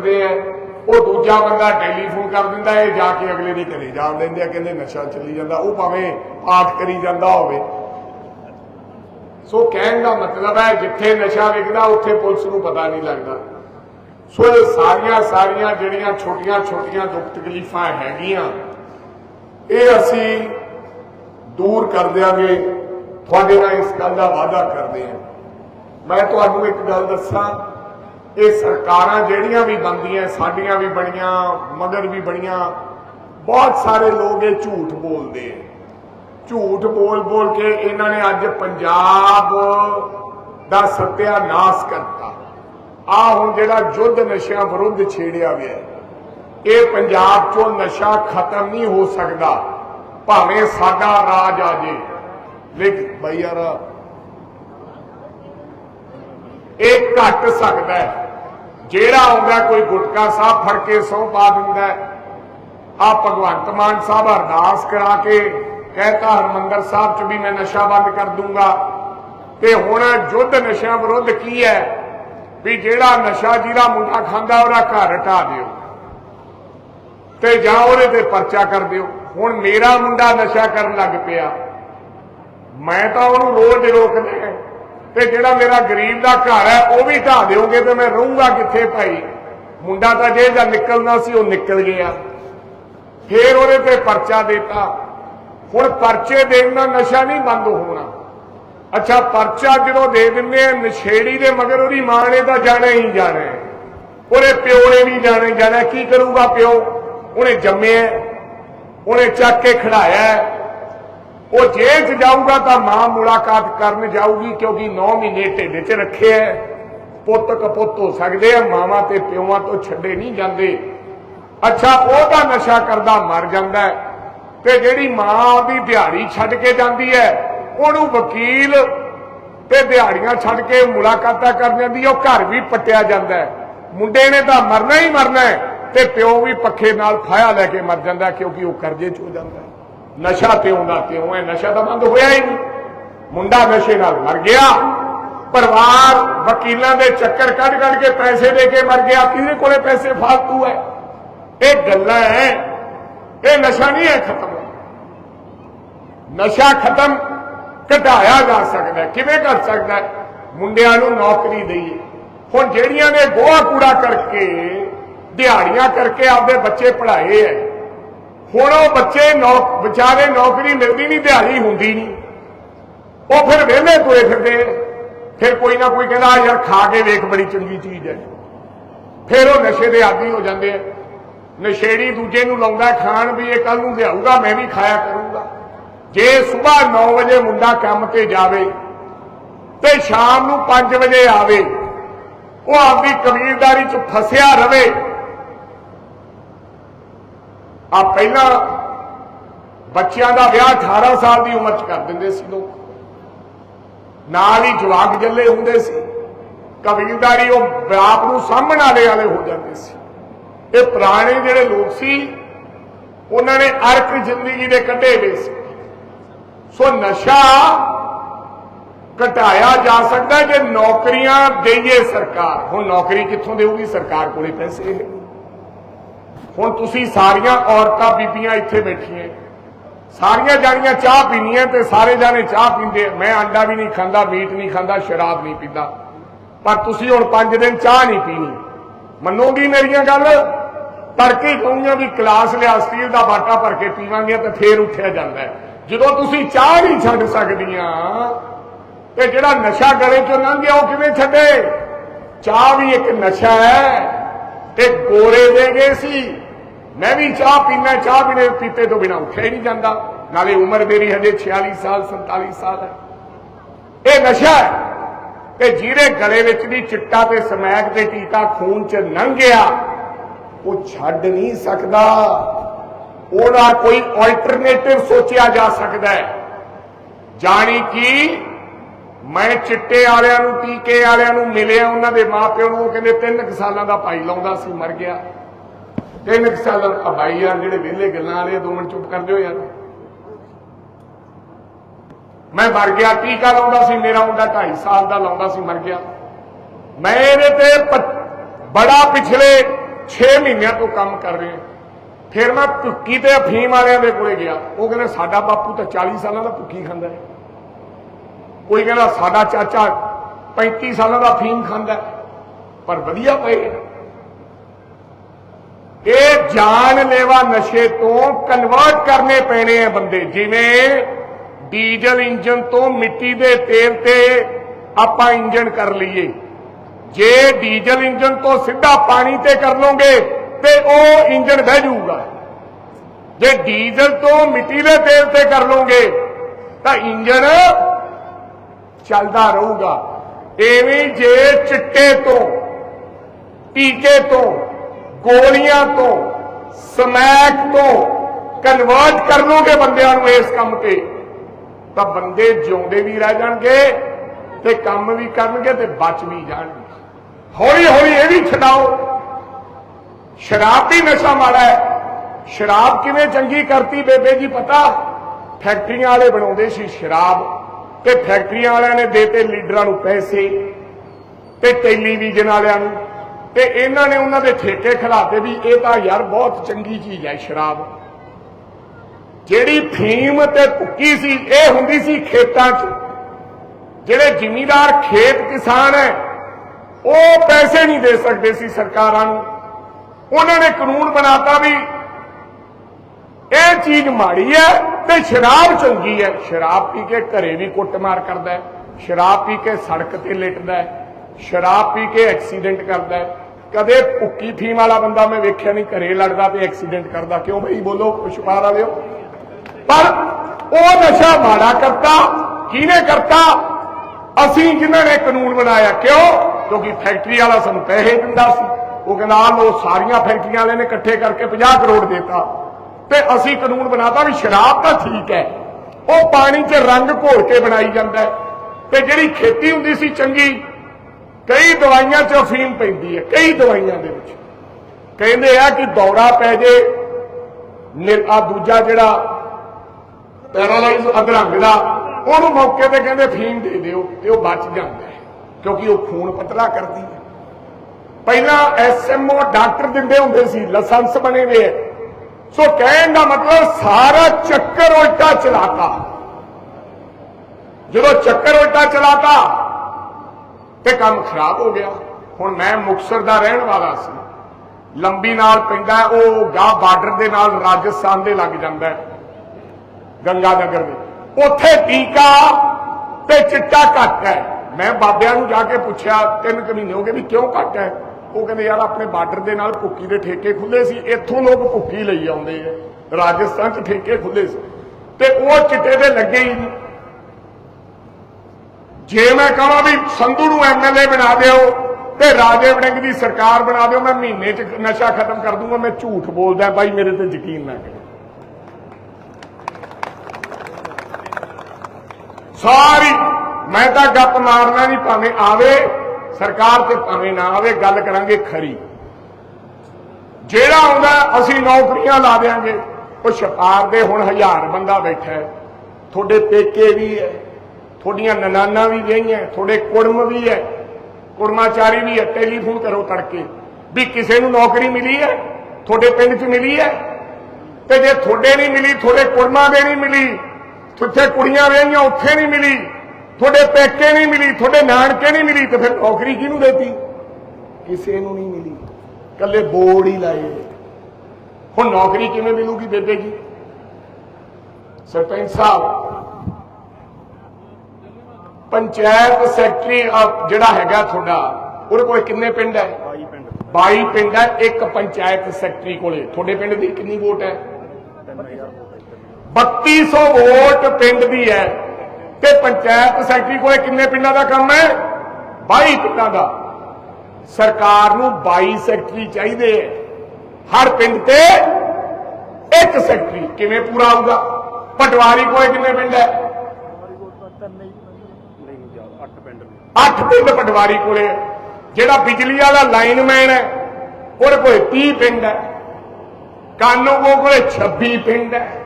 ਫਿਰਦੇ ਆ, ਉਹ ਦੂਜਾ ਬੰਦਾ ਟੈਲੀਫੋਨ ਕਰ ਦਿੰਦਾ, ਇਹ ਜਾ ਕੇ ਅਗਲੇ ਦੇ ਘਰੇ ਜਾਣ ਲੈਂਦੇ ਆ, ਕਹਿੰਦੇ ਨਸ਼ਾ ਚੱਲੀ ਜਾਂਦਾ, ਉਹ ਭਾਵੇਂ ਪਾਠ ਕਰੀ ਜਾਂਦਾ ਹੋਵੇ। ਸੋ ਕਹਿਣ ਦਾ ਮਤਲਬ ਹੈ, ਜਿੱਥੇ ਨਸ਼ਾ ਵਿਕਦਾ, ਉੱਥੇ ਪੁਲਿਸ ਨੂੰ ਪਤਾ ਨਹੀਂ ਲੱਗਦਾ। ਸੋ ਇਹ ਸਾਰੀਆਂ ਸਾਰੀਆਂ ਜਿਹੜੀਆਂ ਛੋਟੀਆਂ ਛੋਟੀਆਂ ਦੁੱਖ ਤਕਲੀਫਾਂ ਹੈਗੀਆਂ, ਇਹ ਅਸੀਂ ਦੂਰ ਕਰ ਦਿਆਂਗੇ। ਤੁਹਾਡੇ ਨਾਲ ਇਸ ਗੱਲ ਦਾ ਵਾਅਦਾ ਕਰਦੇ ਹਾਂ। ਮੈਂ ਤੁਹਾਨੂੰ ਇੱਕ ਗੱਲ ਦੱਸਾਂ ਇਹ ਸਰਕਾਰਾਂ ਜਿਹੜੀਆਂ ਵੀ ਬੰਦੀਆਂ, ਸਾਡੀਆਂ ਵੀ ਬਣੀਆਂ, ਮਗਰ ਵੀ ਬਣੀਆਂ, ਬਹੁਤ ਸਾਰੇ ਲੋਕ ਇਹ ਝੂਠ ਬੋਲਦੇ ਆ। ਝੂਠ ਬੋਲ ਬੋਲ ਕੇ ਇਹਨਾਂ ਨੇ ਅੱਜ ਪੰਜਾਬ ਦਾ ਸਤਿਆਨਾਸ਼ ਕਰਤਾ। ਆ ਹੁਣ ਜਿਹੜਾ ਯੁੱਧ ਨਸ਼ਿਆਂ ਵਿਰੁੱਧ ਛੇੜਿਆ ਗਿਆ ਇਹ ਪੰਜਾਬ ਚੋਂ ਨਸ਼ਾ ਖਤਮ ਨਹੀਂ ਹੋ ਸਕਦਾ, ਭਾਵੇਂ ਸਾਡਾ ਰਾਜ ਆ ਜੇ। ਲੇਕਿਨ ਬਈ ਯਾਰ ਇਹ ਘਟ ਸਕਦਾ ਹੈ। ਜਿਹੜਾ ਆਉਂਦਾ ਕੋਈ ਗੁਟਕਾ ਸਾਹਿਬ ਫੜ ਕੇ ਸੌ ਪਾ ਦਿੰਦਾ ਆ ਭਗਵੰਤ ਮਾਨ ਸਾਹਿਬ ਅਰਦਾਸ ਕਰਾ ਕੇ ਕਹਿਤਾ, ਹਰਮੰਦਰ ਸਾਹਿਬ ਚ ਵੀ ਮੈਂ ਨਸ਼ਾ ਬੰਦ ਕਰ ਦੂੰਗਾ। ਤੇ ਹੁਣ ਯੁੱਧ ਨਸ਼ਿਆਂ ਵਿਰੁੱਧ ਕੀ ਹੈ? ਵੀ ਜਿਹੜਾ ਨਸ਼ਾ ਜਿਹਦਾ ਮੁੰਡਾ ਖਾਂਦਾ, ਉਹਦਾ ਘਰ ਹਟਾ ਦਿਓ। ਤੇ ਜਾਂ ਉਹਦੇ ਤੇ ਪਰਚਾ ਕਰ ਦਿਓ। ਹੁਣ ਮੇਰਾ ਮੁੰਡਾ ਨਸ਼ਾ ਕਰਨ ਲੱਗ ਪਿਆ। ਮੈਂ ਤਾਂ ਉਹਨੂੰ ਰੋਜ਼ ਰੋਕਦਾ ਤੇ ਜਿਹੜਾ ਮੇਰਾ ਗਰੀਬ ਦਾ ਘਰ ਹੈ, ਉਹ ਵੀ ਢਾ ਦਿਓਗੇ ਤੇ ਮੈਂ ਰਹੂੰਗਾ ਕਿੱਥੇ ਭਾਈ? ਮੁੰਡਾ ਤਾਂ ਜੇ ਜਾਂ ਨਿਕਲਣਾ ਸੀ, ਉਹ ਨਿਕਲ ਗਿਆ। ਫੇਰ ਉਹਦੇ ਤੇ ਪਰਚਾ ਦਿੱਤਾ। ਹੁਣ ਪਰਚੇ ਦੇਣ ਨਾਲ ਨਸ਼ਾ ਨਹੀਂ ਬੰਦ ਹੋਣਾ। ਅੱਛਾ, ਪਰਚਾ ਜਦੋਂ ਦੇ ਦਿੰਦੇ ਆ, ਨਸ਼ੇੜੀ ਦੇ ਮਗਰ ਉਹਦੀ ਮਾਂ ਨੇ ਤਾਂ ਜਾਣਾ ਹੀ ਜਾਣਾ ਉਹਦੇ ਪਿਓ ਨੇ ਵੀ ਜਾਣਾ ਹੀ ਜਾਣਾ ਕੀ ਕਰੂਗਾ ਪਿਓ? ਉਹਨੇ ਜੰਮਿਆ ਉਹਨੇ ਚੱਕ ਕੇ ਖੜਾਇਆ ਉਹ ਜੇਲ੍ਹ 'ਚ ਜਾਊਗਾ ਤਾਂ ਮਾਂ ਮੁਲਾਕਾਤ ਕਰਨ ਜਾਊਗੀ, ਕਿਉਂਕਿ 9 ਮਹੀਨੇ ਢਿੱਡ 'ਚ ਰੱਖਿਆ ਹੈ। ਪੁੱਤ ਕਪੁੱਤ ਹੋ ਸਕਦੇ ਆ, ਮਾਵਾਂ ਤੇ ਪਿਓਾਂ ਤੋਂ ਛੱਡੇ ਨਹੀਂ ਜਾਂਦੇ। ਅੱਛਾ, ਉਹ ਤਾਂ ਨਸ਼ਾ ਕਰਦਾ ਮਰ ਜਾਂਦਾ ਤੇ ਜਿਹੜੀ ਮਾਂ ਉਹਦੀ ਦਿਹਾੜੀ ਛੱਡ ਕੇ ਜਾਂਦੀ ਹੈ ਉਹਨੂੰ ਵਕੀਲ ਤੇ ਦਿਹਾੜੀਆਂ ਛੱਡ ਕੇ ਮੁਲਾਕਾਤਾਂ ਕਰ ਜਾਂਦੀ ਹੈ ਉਹ ਘਰ ਵੀ ਪੱਟਿਆ ਜਾਂਦਾ ਮੁੰਡੇ ਨੇ ਤਾਂ ਮਰਨਾ ਹੀ ਮਰਨਾ ਤੇ ਪਿਓ ਵੀ ਪੱਖੇ ਨਾਲ ਫਾਇਆ ਲੈ ਕੇ ਮਰ ਜਾਂਦਾ ਕਿਉਂਕਿ ਉਹ ਕਰਜ਼ੇ 'ਚ ਹੋ ਜਾਂਦਾ ਨਸ਼ਾ ਪਿਓ ਦਾ ਪਿਓ ਹੈ? ਨਸ਼ਾ ਤਾਂ ਬੰਦ ਹੋਇਆ ਹੀ ਨਹੀਂ। ਮੁੰਡਾ ਨਸ਼ੇ ਨਾਲ ਮਰ ਗਿਆ। ਪਰਿਵਾਰ ਵਕੀਲਾਂ ਦੇ ਚੱਕਰ ਕੱਢ ਕੱਢ ਕੇ ਪੈਸੇ ਦੇ ਕੇ ਮਰ ਗਿਆ। ਕਿਹਦੇ ਕੋਲੇ ਪੈਸੇ ਫਾਲਤੂ ਹੈ? ਇਹ ਗੱਲਾਂ ਹੈ। ਇਹ ਨਸ਼ਾ ਨਹੀਂ ਹੈ ਖਤਮ। ਨਸ਼ਾ ਖਤਮ ਘਟਾਇਆ ਜਾ ਸਕਦਾ ਕਿਵੇਂ ਕਰ ਸਕਦਾ ਮੁੰਡਿਆਂ ਨੂੰ ਨੌਕਰੀ ਦਈਏ। ਹੁਣ ਜਿਹੜੀਆਂ ਨੇ ਗੋਹਾ ਕੂੜਾ ਕਰਕੇ, ਦਿਹਾੜੀਆਂ ਕਰਕੇ ਆਪਦੇ ਬੱਚੇ ਪੜ੍ਹਾਏ ਐ ਹੁਣ ਉਹ ਬੱਚੇ ਨੌਕ ਵਿਚਾਰੇ ਨੌਕਰੀ ਮਿਲਦੀ ਨਹੀਂ, ਦਿਹਾੜੀ ਹੁੰਦੀ ਨਹੀਂ। ਉਹ ਫਿਰ ਵਿਹਲੇ ਤੁਰੇ ਫਿਰਦੇ ਫਿਰ ਕੋਈ ਨਾ ਕੋਈ ਕਹਿੰਦਾ ਯਾਰ, ਖਾ ਕੇ ਵੇਖ, ਬੜੀ ਚੰਗੀ ਚੀਜ਼ ਹੈ। ਫਿਰ ਉਹ ਨਸ਼ੇ ਦੇ ਆਦੀ ਹੋ ਜਾਂਦੇ ਆ। ਨਸ਼ੇੜੀ ਦੂਜੇ ਨੂੰ ਲਾਉਂਦਾ ਖਾਣ ਵੀ, ਇਹ ਕੱਲ ਨੂੰ ਲਿਆਊਗਾ, ਮੈਂ ਵੀ ਖਾਇਆ ਕਰੂੰਗਾ। ਜੇ ਸਵੇਰ 9 ਵਜੇ ਮੁੰਡਾ ਕੰਮ ਤੇ ਜਾਵੇ ਤੇ ਸ਼ਾਮ ਨੂੰ 5 ਵਜੇ ਆਵੇ, ਉਹ ਆਪਦੀ ਕਬੀਲਦਾਰੀ ਚ ਫਸਿਆ ਰਵੇ ਆ ਪਹਿਲਾਂ ਬੱਚਿਆਂ ਦਾ ਵਿਆਹ 18 ਸਾਲ ਦੀ ਉਮਰ ਚ ਕਰ ਦਿੰਦੇ ਸੀ ਲੋਕ। ਨਾਲ ਹੀ ਜਵਾਕ ਜੱਲੇ ਹੁੰਦੇ ਸੀ। ਕਬੀਲਦਾਰੀ ਉਹ ਬਾਪ ਨੂੰ ਸਾਂਭਣ ਵਾਲੇ ਵਾਲੇ ਹੋ ਜਾਂਦੇ ਸੀ। ਇਹ ਪੁਰਾਣੇ ਜਿਹੜੇ ਲੋਕ ਸੀ, ਉਹਨਾਂ ਨੇ ਅਰਕ ਜ਼ਿੰਦਗੀ ਦੇ ਕੱਢੇ ਹੋਏ ਸੀ। ਸੋ ਨਸ਼ਾ ਘਟਾਇਆ ਜਾ ਸਕਦਾ ਜੇ ਨੌਕਰੀਆਂ ਦੇਈਏ ਸਰਕਾਰ। ਹੁਣ ਨੌਕਰੀ ਕਿੱਥੋਂ ਦੇਊਗੀ? ਸਰਕਾਰ ਕੋਲੇ ਪੈਸੇ ਨੇ। ਹੁਣ ਤੁਸੀਂ ਸਾਰੀਆਂ ਔਰਤਾਂ ਬੀਬੀਆਂ ਇੱਥੇ ਬੈਠੀਆਂ। ਸਾਰੀਆਂ ਜਾਣੀਆਂ ਚਾਹ ਪੀਣੀਆਂ ਤੇ ਸਾਰੇ ਜਾਣੇ ਚਾਹ ਪੀਂਦੇ। ਮੈਂ ਆਂਡਾ ਵੀ ਨਹੀਂ ਖਾਂਦਾ, ਮੀਟ ਨਹੀਂ ਖਾਂਦਾ, ਸ਼ਰਾਬ ਨਹੀਂ ਪੀਂਦਾ। ਪਰ ਤੁਸੀਂ ਹੁਣ 5 ਦਿਨ ਚਾਹ ਨਹੀਂ ਪੀਣੀ। ਮੰਨੋਗੀ ਮੇਰੀਆਂ ਗੱਲ? ਤੜਕੇ ਕਹੂੰਗਾ ਵੀ ਕਲਾਸ ਲਿਆ, ਸਟੀਲ ਦਾ ਬਾਟਾ ਭਰ ਕੇ ਪੀਵਾਂਗੇ ਤੇ ਫੇਰ ਉੱਠਿਆ ਜਾਂਦਾ ਜਦੋਂ ਤੁਸੀਂ ਚਾਹ ਨਹੀਂ ਛੱਡ ਸਕਦੀਆਂ, ਤੇ ਜਿਹੜਾ ਨਸ਼ਾ ਗਲੇ ਚੋਂ ਲੰਘ ਗਿਆ ਉਹ ਕਿਵੇਂ ਛੱਡੇ? ਚਾਹ ਵੀ ਇੱਕ ਨਸ਼ਾ ਹੈ ਤੇ ਗੋਰੇ ਦੇ ਗਏ ਸੀ। ਮੈਂ ਵੀ ਚਾਹ ਪੀਣਾ ਚਾਹ ਬਿਨੇ ਪੀਤੇ ਤੋਂ ਬਿਨਾ ਉੱਠਿਆ ਹੀ ਨਹੀਂ ਜਾਂਦਾ। ਨਾਲੇ ਉਮਰ ਮੇਰੀ ਹਜੇ 46 ਸਾਲ 47 ਸਾਲ ਹੈ। ਇਹ ਨਸ਼ਾ ਹੈ ਤੇ ਜਿਹਦੇ ਗਲੇ ਵਿੱਚ ਦੀ ਚਿੱਟਾ ਤੇ ਸਮੈਕ ਤੇ ਟੀਕਾ ਖੂਨ ਚ ਲੰਘ ਗਿਆ, ਉਹ ਛੱਡ ਨਹੀਂ ਸਕਦਾ। ਉਹਦਾ ਕੋਈ ਆਲਟਰਨੇਟਿਵ ਸੋਚਿਆ ਜਾ ਸਕਦਾ ਹੈ। ਜਾਣੀ ਕਿ ਮੈਂ ਚਿੱਟੇ ਵਾਲਿਆਂ ਨੂੰ, ਟੀਕੇ ਵਾਲਿਆਂ ਨੂੰ ਮਿਲਿਆ ਉਹਨਾਂ ਦੇ ਮਾਪਿਆਂ ਨੂੰ, ਉਹ ਕਹਿੰਦੇ ਤਿੰਨ ਕੁ ਸਾਲਾਂ ਦਾ ਭਾਈ ਲਾਉਂਦਾ ਸੀ, ਮਰ ਗਿਆ। ਤਿੰਨ ਕੁ ਸਾਲਾਂ ਦਾ ਭਾਈ ਯਾਰ ਜਿਹੜੇ ਵਿਹਲੇ ਗੱਲਾਂ ਵਾਲੇ ਆ, ਦੋ ਮਿੰਟ ਚੁੱਪ ਕਰ ਦਿਓ ਯਾਰ। ਮੈਂ ਮਰ ਗਿਆ ਟੀਕਾ ਲਾਉਂਦਾ ਸੀ ਮੇਰਾ ਮੁੰਡਾ 2.5 ਸਾਲ ਦਾ ਲਾਉਂਦਾ ਸੀ ਮਰ ਗਿਆ। ਮੈਂ ਇਹਦੇ ਤੇ ਬੜਾ ਪਿਛਲੇ 6 ਮਹੀਨਿਆਂ ਤੋਂ ਕੰਮ ਕਰ ਰਿਹਾ। ਫਿਰ ਮੈਂ ਭੁੱਕੀ ਤੇ ਅਫੀਮ ਵਾਲਿਆਂ ਦੇ ਕੋਲੇ ਗਿਆ। ਉਹ ਕਹਿੰਦੇ ਸਾਡਾ ਬਾਪੂ ਤਾਂ 40 ਸਾਲਾਂ ਦਾ ਭੁੱਕੀ ਖਾਂਦਾ ਹੈ। ਕੋਈ ਕਹਿੰਦਾ ਸਾਡਾ ਚਾਚਾ 35 ਸਾਲਾਂ ਦਾ ਅਫੀਮ ਖਾਂਦਾ ਪਰ ਵਧੀਆ ਪਏ। ਹੈ। ਇਹ ਜਾਨ ਨਸ਼ੇ ਤੋਂ ਕਨਵਰਟ ਕਰਨੇ ਪੈਣੇ ਆ ਬੰਦੇ। ਜਿਵੇਂ ਡੀਜ਼ਲ ਇੰਜਨ ਤੋਂ ਮਿੱਟੀ ਦੇ ਤੇਲ ਤੇ ਆਪਾਂ ਇੰਜਨ ਕਰ ਲਈਏ। ਜੇ ਡੀਜ਼ਲ ਇੰਜਨ ਤੋਂ ਸਿੱਧਾ ਪਾਣੀ ਤੇ ਕਰ ਲਓਗੇ, ਤੇ ਉਹ ਇੰਜਨ ਬਹਿ ਜਾਊਗਾ। ਜੇ ਡੀਜ਼ਲ ਤੋਂ ਮਿੱਟੀ ਦੇ ਤੇਲ ਤੇ ਕਰ ਲਓਗੇ, ਤਾਂ ਇੰਜਨ ਚੱਲਦਾ ਰਹੂਗਾ। ਐਵੇਂ ਜੇ ਚਿੱਟੇ ਤੋਂ, ਟੀਕੇ ਤੋਂ ਗੋਲੀਆਂ ਤੋਂ, ਸਮੈਕ ਤੋਂ ਕਨਵਰਟ ਕਰ ਲੋਗੇ ਬੰਦਿਆਂ ਨੂੰ ਇਸ ਕੰਮ ਤੇ। ਤਾਂ ਬੰਦੇ ਜਿਉਂਦੇ ਵੀ ਰਹਿ ਜਾਣਗੇ ਤੇ ਕੰਮ ਵੀ ਕਰਨਗੇ ਤੇ ਬਚ ਵੀ ਜਾਣਗੇ। ਹੌਲੀ ਹੌਲੀ ਇਹ ਵੀ ਛਡਾਓ। ਸ਼ਰਾਬ ਵੀ ਨਸ਼ਾ ਮਾੜਾ ਹੈ। ਸ਼ਰਾਬ ਕਿਵੇਂ ਚੰਗੀ ਕਰਤੀ ਬੇਬੇ ਜੀ ਪਤਾ? ਫੈਕਟਰੀਆਂ ਵਾਲੇ ਬਣਾਉਂਦੇ ਸੀ ਸ਼ਰਾਬ ਤੇ ਫੈਕਟਰੀਆਂ ਵਾਲਿਆਂ ਨੇ ਦੇਤੇ ਲੀਡਰਾਂ ਨੂੰ ਪੈਸੇ ਤੇ ਟੈਲੀਵਿਜ਼ਨ ਵਾਲਿਆਂ ਨੂੰ। ਤੇ ਇਹਨਾਂ ਨੇ ਉਹਨਾਂ ਦੇ ਠੇਕੇ ਖਿਲਾਤੇ ਵੀ ਇਹ ਤਾਂ ਯਾਰ ਬਹੁਤ ਚੰਗੀ ਚੀਜ਼ ਹੈ ਸ਼ਰਾਬ। ਜਿਹੜੀ ਫੀਮ ਤੇ ਭੁੱਕੀ ਸੀ, ਇਹ ਹੁੰਦੀ ਸੀ ਖੇਤਾਂ 'ਚ। ਜਿਹੜੇ ਜ਼ਿਮੀਦਾਰ ਖੇਤ ਕਿਸਾਨ ਹੈ, ਉਹ ਪੈਸੇ ਨਹੀਂ ਦੇ ਸਕਦੇ ਸੀ ਸਰਕਾਰਾਂ ਨੂੰ। ਉਹਨਾਂ ਨੇ ਕਾਨੂੰਨ ਬਣਾਤਾ ਵੀ ਇਹ ਚੀਜ਼ ਮਾੜੀ ਹੈ ਤੇ ਸ਼ਰਾਬ ਚੰਗੀ ਹੈ। ਸ਼ਰਾਬ ਪੀ ਕੇ ਘਰੇ ਵੀ ਕੁੱਟਮਾਰ ਕਰਦਾ ਹੈ, ਸ਼ਰਾਬ ਪੀ ਕੇ ਸੜਕ ਤੇ ਲਿਟਦਾ ਹੈ। ਸ਼ਰਾਬ ਪੀ ਕੇ ਐਕਸੀਡੈਂਟ ਕਰਦਾ ਹੈ। ਕਦੇ ਭੁੱਕੀ ਫੀਮ ਵਾਲਾ ਬੰਦਾ ਮੈਂ ਵੇਖਿਆ ਨਹੀਂ, ਘਰੇ ਲੜਦਾ ਤੇ ਐਕਸੀਡੈਂਟ ਕਰਦਾ। ਕਿਉਂ ਬਈ? ਬੋਲੋ ਪੁਸ਼ਪਾਰ ਵਾਲਿਓ ਪਰ ਉਹ ਨਸ਼ਾ ਮਾੜਾ ਕਰਤਾ, ਕਿਹਨੇ ਕਰਤਾ? ਅਸੀਂ ਜਿਨ੍ਹਾਂ ਨੇ ਕਾਨੂੰਨ ਬਣਾਇਆ, ਕਿਉਂ? ਕਿਉਂਕਿ ਫੈਕਟਰੀ ਵਾਲਾ ਸਾਨੂੰ ਪੈਸੇ ਦਿੰਦਾ ਸੀ। ਉਹ ਕਹਿੰਦਾ ਉਹ ਸਾਰੀਆਂ ਫੈਕਟਰੀਆਂ ਵਾਲੇ ਨੇ ਇਕੱਠੇ ਕਰਕੇ 50 ਕਰੋੜ ਦਿੱਤਾ। ਤੇ ਅਸੀਂ ਕਾਨੂੰਨ ਬਣਾਤਾ ਵੀ ਸ਼ਰਾਬ ਤਾਂ ਠੀਕ ਹੈ। ਉਹ ਪਾਣੀ 'ਚ ਰੰਗ ਘੋਲ ਕੇ ਬਣਾਈ ਜਾਂਦਾ ਤੇ ਜਿਹੜੀ ਖੇਤੀ ਹੁੰਦੀ ਸੀ ਚੰਗੀ ਕਈ ਦਵਾਈਆਂ 'ਚ ਅਫੀਮ ਪੈਂਦੀ ਹੈ, ਕਈ ਦਵਾਈਆਂ ਦੇ ਵਿੱਚ। ਕਹਿੰਦੇ ਆ ਕਿ ਦੌਰਾ ਪੈ ਜੇ ਆ ਦੂਜਾ ਜਿਹੜਾ ਪੈਰਾਲਾਈਜ਼ ਅਧਰੰਗ ਦਾ, ਉਹਨੂੰ ਮੌਕੇ ਤੇ ਕਹਿੰਦੇ ਫੀਮ ਦੇ ਦਿਓ ਤੇ ਉਹ ਬਚ ਜਾਂਦਾ ਹੈ, ਕਿਉਂਕਿ ਉਹ ਖੂਨ ਪਤਲਾ ਕਰਦੀ ਹੈ। ਪਹਿਲਾਂ ਐਸਐਮਓ ਡਾਕਟਰ ਦਿੰਦੇ ਹੁੰਦੇ ਸੀ, ਲਾਇਸੈਂਸ ਬਣੇ ਹੋਏ ਹੈ। ਸੋ ਕਹਿਣ ਦਾ ਮਤਲਬ ਸਾਰਾ ਚੱਕਰ ਉਲਟਾ ਚਲਾਤਾ। ਜਦੋਂ ਚੱਕਰ ਉਲਟਾ ਚਲਾਤਾ ਤੇ ਕੰਮ ਖਰਾਬ ਹੋ ਗਿਆ। ਹੁਣ ਮੈਂ ਮੁਕਸਰ ਦਾ ਰਹਿਣ ਵਾਲਾ ਸੀ। ਲੰਬੀ ਨਾਲ ਪੈਂਦਾ ਉਹ ਗਾ ਬਾਰਡਰ ਦੇ ਨਾਲ ਰਾਜਸਥਾਨ ਦੇ ਲੱਗ ਜਾਂਦਾ ਗੰਗਾ ਨਗਰ ਦੇ। ਉੱਥੇ ਟੀਕਾ ਤੇ ਚਿੱਟਾ ਘੱਟ ਹੈ। ਮੈਂ ਬਾਬਿਆਂ ਨੂੰ ਜਾ ਕੇ ਪੁੱਛਿਆ, ਤਿੰਨ ਕੁ ਮਹੀਨੇ ਹੋ ਗਏ ਵੀ ਕਿਉਂ ਘੱਟ ਹੈ? ਉਹ ਕਹਿੰਦੇ, ਯਾਰ, ਆਪਣੇ ਬਾਰਡਰ ਦੇ ਨਾਲ ਭੁੱਕੀ ਦੇ ਠੇਕੇ ਖੁੱਲੇ ਸੀ। ਇੱਥੋਂ ਲੋਕ ਭੁੱਕੀ ਲਈ ਆਉਂਦੇ ਆ ਰਾਜਸਥਾਨ 'ਚ ਠੇਕੇ ਖੁੱਲੇ ਸੀ। ਤੇ ਉਹ ਚਿੱਟੇ ਦੇ ਲੱਗੇ ਹੀ ਨਹੀਂ। ਜੇ ਮੈਂ ਕਹਾਂ ਵੀ ਸੰਧੂ ਨੂੰ ਐਮਐਲਏ ਬਣਾ ਦਿਓ ਤੇ ਰਾਜੇ ਵੜਿੰਗ ਦੀ ਸਰਕਾਰ ਬਣਾ ਦਿਓ, ਮੈਂ ਮਹੀਨੇ 'ਚ ਨਸ਼ਾ ਖਤਮ ਕਰ ਦੂੰਗਾ, ਮੈਂ ਝੂਠ ਬੋਲਦਾ, ਬਾਈ ਮੇਰੇ ਤੇ ਯਕੀਨ ਨਾ ਕਰੋ। ਸਾਰੀ, ਮੈਂ ਤਾਂ ਗੱਪ ਮਾਰਨਾ ਨਹੀਂ, ਭਾਵੇਂ ਆਵੇ, ਸਰਕਾਰ ਤੇ ਭਾਵੇਂ ਨਾ ਆਵੇ, ਗੱਲ ਕਰਾਂਗੇ ਖਰੀ। ਜਿਹੜਾ ਆਉਂਦਾ, ਅਸੀਂ ਨੌਕਰੀਆਂ ਲਾ ਦੇਾਂਗੇ ਉਹ ਛਪਾਰ ਦੇ ਹੁਣ ਹਜ਼ਾਰ ਬੰਦਾ ਬੈਠਾ ਹੈ। ਤੁਹਾਡੇ ਪੇਕੇ ਵੀ ਹੈ। ਤੁਹਾਡੀਆਂ ਨਨਾਨਾ ਵੀ ਗਈਆਂ ਤੁਹਾਡੇ ਕੁੜਮ ਵੀ ਹੈ ਕੁੜਮਾਚਾਰੀ ਵੀ ਹੈ ਟੈਲੀਫੋਨ ਕਰੋ ਤੜਕੇ। ਵੀ ਕਿਸੇ ਨੂੰ ਨੌਕਰੀ ਮਿਲੀ ਹੈ ਤੁਹਾਡੇ ਪਿੰਡ 'ਚ ਮਿਲੀ ਹੈ ਤੇ ਜੇ ਤੁਹਾਡੇ ਨਹੀਂ ਮਿਲੀ, ਤੁਹਾਡੇ ਕੁੜਮਾਂ ਦੇ ਨਹੀਂ ਮਿਲੀ ਜਿੱਥੇ ਕੁੜੀਆਂ ਵਿਆਹੀਆਂ, ਉੱਥੇ ਨਹੀਂ ਮਿਲੀ, ਤੁਹਾਡੇ ਪੇਕੇ ਨਹੀਂ ਮਿਲੀ, ਤੁਹਾਡੇ ਨਾਨਕੇ ਨਹੀਂ ਮਿਲੀ, ਤੇ ਫਿਰ ਨੌਕਰੀ ਕਿਹਨੂੰ ਦੇਤੀ? ਕਿਸੇ ਨੂੰ ਨਹੀਂ ਮਿਲੀ। ਕੱਲੇ ਬੋਰਡ ਹੀ ਲਾਏ। ਹੁਣ ਨੌਕਰੀ ਕਿਵੇਂ ਮਿਲੂਗੀ ਬੇਬੇ ਜੀ? ਸਰਪੰਚ ਸਾਹਿਬ ਪੰਚਾਇਤ ਸੈਕਟਰੀ ਜਿਹੜਾ ਹੈਗਾ ਤੁਹਾਡਾ ਉਹਦੇ ਕੋਲ ਕਿੰਨੇ ਪਿੰਡ ਹੈ? 22 ਪਿੰਡ। 22 ਪਿੰਡ ਹੈ ਇੱਕ ਪੰਚਾਇਤ ਸੈਕਟਰੀ ਕੋਲੇ। ਤੁਹਾਡੇ ਪਿੰਡ ਦੀ ਕਿੰਨੀ ਵੋਟ ਹੈ? 3200 ਵੋਟ ਪਿੰਡ ਦੀ ਹੈ। ਤੇ ਪੰਚਾਇਤ ਸੈਕਟਰੀ ਕੋਲੇ ਕਿੰਨੇ ਪਿੰਡਾਂ ਦਾ ਕੰਮ ਹੈ? 22 ਪਿੰਡਾਂ ਦਾ। ਸਰਕਾਰ ਨੂੰ 22 ਸੈਕਟਰੀ ਚਾਹੀਦੇ ਹੈ। ਹਰ ਪਿੰਡ ਤੇ ਇੱਕ ਸੈਕਟਰੀ। ਕਿਵੇਂ ਪੂਰਾ ਆਊਗਾ? ਪਟਵਾਰੀ ਕੋਲੇ ਕਿੰਨੇ ਪਿੰਡ ਹੈ? 8 ਪਿੰਡ ਨੇ। ਅੱਠ ਪਿੰਡ ਪਟਵਾਰੀ ਕੋਲੇ। ਜਿਹੜਾ ਬਿਜਲੀ ਵਾਲਾ ਲਾਈਨਮੈਨ ਹੈ ਉਹਦੇ ਕੋਲੇ 30 ਪਿੰਡ ਹੈ। ਕਾਨੂੰਗੋ ਕੋਲੇ 26 ਪਿੰਡ ਹੈ।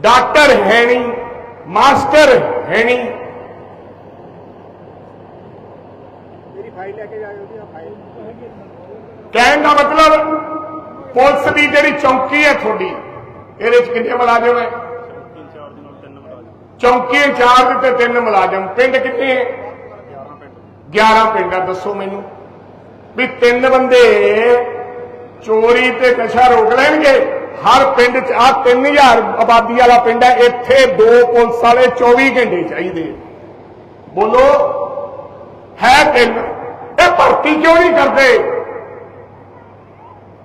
ਡਾਕਟਰ ਹੈ ਨਹੀਂ ਮਾਸਟਰ ਹੈ ਨਹੀਂ। ਮੇਰੀ ਫਾਈਲ ਲੈ ਕੇ ਜਾਇਓ ਫਾਈਲ। ਕਹਿਣ ਦਾ ਮਤਲਬ ਪੁਲਿਸ ਦੀ ਜਿਹੜੀ ਚੌਕੀ ਹੈ ਤੁਹਾਡੀ ਇਹਦੇ ਚ ਕਿੰਨੇ ਮੁਲਾਜ਼ਮ ਹੈ ਤਿੰਨ ਚਾਰ ਦੇ ਨਾਲ ਤਿੰਨ ਮੁਲਾਜ਼ਮ ਚੌਕੀ ਇੰਚਾਰਜ ਤੇ ਤਿੰਨ ਮੁਲਾਜ਼ਮ। ਪਿੰਡ ਕਿੰਨੇ ਹੈ? 11 ਪਿੰਡ 11 ਪਿੰਡ ਆ ਦੱਸੋ ਮੈਨੂੰ। ਵੀ ਤਿੰਨ ਬੰਦੇ ਚੋਰੀ ਤੇ ਨਸ਼ਾ ਰੋਕ ਲੈਣਗੇ। ਹਰ ਪਿੰਡ 'ਚ ਆ 3000 ਆਬਾਦੀ ਵਾਲਾ ਪਿੰਡ ਹੈ। ਇੱਥੇ ਦੋ ਪੁਲਿਸ ਵਾਲੇ 24 ਘੰਟੇ ਚਾਹੀਦੇ। ਬੋਲੋ, ਹੈ ਤਿੰਨ। ਇਹ ਭਰਤੀ ਕਿਉਂ ਨਹੀਂ ਕਰਦੇ?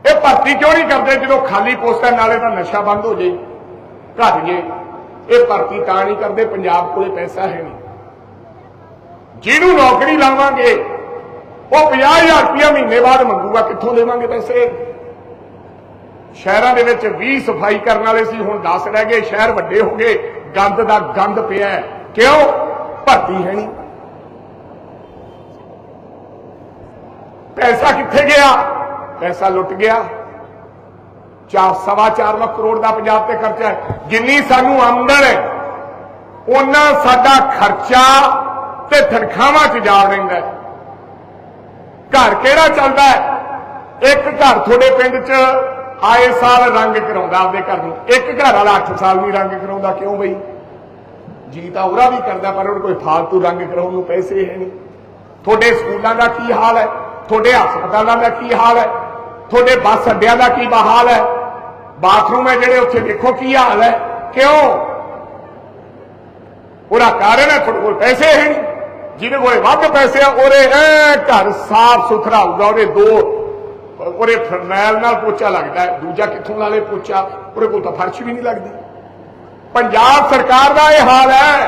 ਇਹ ਭਰਤੀ ਕਿਉਂ ਨਹੀਂ ਕਰਦੇ? ਜਦੋਂ ਖਾਲੀ ਪੋਸਟਾਂ, ਨਾਲੇ ਤਾਂ ਨਸ਼ਾ ਬੰਦ ਹੋ ਜੇ, ਘਟ ਜੇ। ਇਹ ਭਰਤੀ ਤਾਂ ਨਹੀਂ ਕਰਦੇ, ਪੰਜਾਬ ਕੋਲੇ ਪੈਸਾ ਹੈ ਨਹੀਂ। ਜਿਹਨੂੰ ਨੌਕਰੀ ਲਾਵਾਂਗੇ, ਉਹ 50000 ਰੁਪਇਆ ਮਹੀਨੇ ਬਾਅਦ ਮੰਗੂਗਾ, ਕਿੱਥੋਂ ਦੇਵਾਂਗੇ ਪੈਸੇ? ਸ਼ਹਿਰਾਂ ਦੇ ਵਿੱਚ 20 ਸਫ਼ਾਈ ਕਰਨ ਵਾਲੇ ਸੀ, ਹੁਣ 10 ਰਹਿ ਗਏ, ਸ਼ਹਿਰ ਵੱਡੇ ਹੋ ਗਏ, ਗੰਦ ਦਾ ਗੰਦ ਪਿਆ ਕਿਉਂ? ਭਰਤੀ ਹੈ ਨਹੀਂ। ਪੈਸਾ ਕਿੱਥੇ ਗਿਆ? ਪੈਸਾ ਲੁੱਟ ਗਿਆ। ਚਾਰ ਸਵਾ ਚਾਰ ਲੱਖ ਕਰੋੜ ਦਾ ਪੰਜਾਬ ਤੇ ਖਰਚਾ ਹੈ। ਜਿੰਨੀ ਸਾਨੂੰ ਆਮਦਨ ਹੈ ਉਹਨਾਂ ਸਾਡਾ ਖਰਚਾ ਤੇ ਤਨਖਾਹਾਂ 'ਚ ਜਾ ਰਹਿੰਦਾ ਘਰ ਕਿਹੜਾ ਚੱਲਦਾ ਹੈ? ਇੱਕ ਘਰ ਤੁਹਾਡੇ ਪਿੰਡ 'ਚ ਆਏ ਸਾਲ ਰੰਗ ਕਰਾਉਂਦਾ ਆਪਦੇ ਘਰ ਨੂੰ। ਇੱਕ ਘਰ ਵਾਲਾ 8 ਸਾਲ ਨਹੀਂ ਰੰਗ ਕਰਾਉਂਦਾ, ਕਿਉਂ ਬਈ? ਜੀ ਤਾਂ ਉਹਦਾ ਵੀ ਕਰਦਾ, ਪਰ ਉਹ ਕੋਈ ਫਾਲਤੂ ਰੰਗ ਕਰਾਉਣ ਨੂੰ ਪੈਸੇ ਹੈ ਨਹੀਂ। ਤੁਹਾਡੇ ਸਕੂਲਾਂ ਦਾ ਕੀ ਹਾਲ ਹੈ? ਤੁਹਾਡੇ ਹਸਪਤਾਲਾਂ ਦਾ ਕੀ ਹਾਲ ਹੈ? ਤੁਹਾਡੇ ਬੱਸ ਅੱਡਿਆਂ ਦਾ ਕੀ ਬਹਾਲ ਹੈ? ਬਾਥਰੂਮ ਹੈ ਜਿਹੜੇ ਉੱਥੇ ਦੇਖੋ ਕੀ ਹਾਲ ਹੈ? ਕਿਉਂ? ਉਹਦਾ ਕਾਰਨ ਹੈ ਤੁਹਾਡੇ ਕੋਲ ਪੈਸੇ ਹੈ ਨਹੀਂ। ਜਿਹਦੇ ਕੋਲ ਵੱਧ ਪੈਸੇ ਆ, ਉਹਦੇ ਐ ਘਰ ਸਾਫ਼ ਸੁਥਰਾ ਹੋਊਗਾ, ਉਹਦੇ ਦੋ, ਉਹਦੇ ਫਰਨੈਲ ਨਾਲ ਪੋਚਾ ਲੱਗਦਾ ਦੂਜਾ ਕਿੱਥੋਂ ਲਾ ਲੇ ਪੋਚਾ? ਉਹਦੇ ਕੋਲ ਤਾਂ ਫਰਸ਼ ਵੀ ਨਹੀਂ ਲੱਗਦੀ। ਪੰਜਾਬ ਸਰਕਾਰ ਦਾ ਇਹ ਹਾਲ ਹੈ।